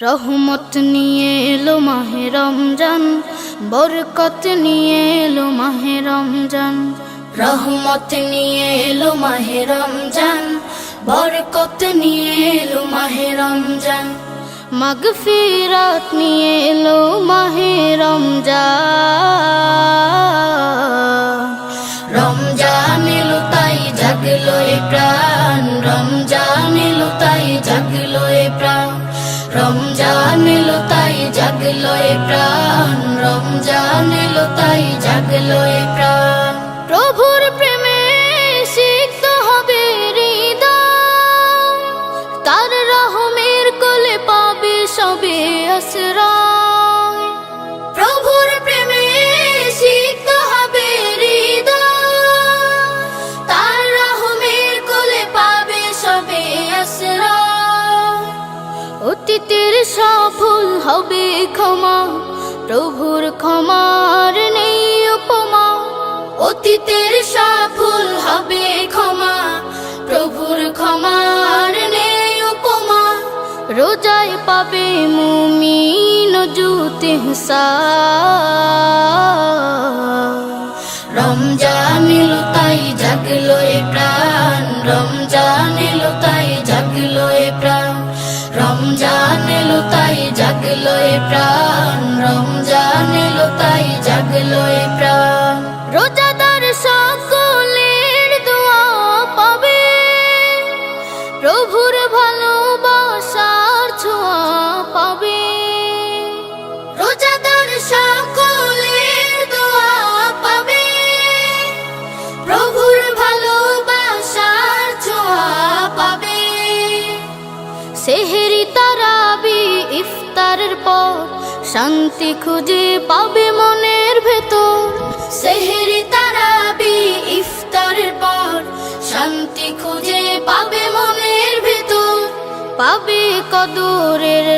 রহমত নিয়ে এলো মাহে রমজান, বরকত নিয়ে এলো মাহে রমজান। রহমত নিয়ে এলো মাহে রমজান, বরকত নিয়ে এলো মাহে রমজান। মাগফিরাত নিয়ে এলো মাহে রমজান। রমজান রমজান এলো তাই জাগলো এ প্রাণ, রমজান এলো তাই জাগলো এ প্রাণ। প্রভুর প্রেমে সিক্ত হবে হৃদয়, তার রহমের কোলে পাবে সবে আশ্রয়। অতীতের সফল হবে ক্ষমা। প্রভুর ক্ষমার নেই উপমা। অতীতের সফল হবে ক্ষমা। প্রভুর ক্ষমার নেই উপমা। রোজায় পাবে মুমিন জুতে রমজান প্রাণ, রমজান এলো, তাই জাগলো প্রাণ। রোজাদার সকলের দোয়া পাবে। প্রভুর ভালোবাসার ছোঁয়া রোজাদার সকলের দোয়া পাবে। প্রভুর ভালোবাসার ছোঁয়া পাবে। সেহেরি তারাবি ইফতারের পর শান্তি খুঁজে পাবে মনের ভেতর। সেহেরি তারাবি ইফতারের পর, শান্তি খুঁজে পাবে মনের ভেতর। পাবে কদরের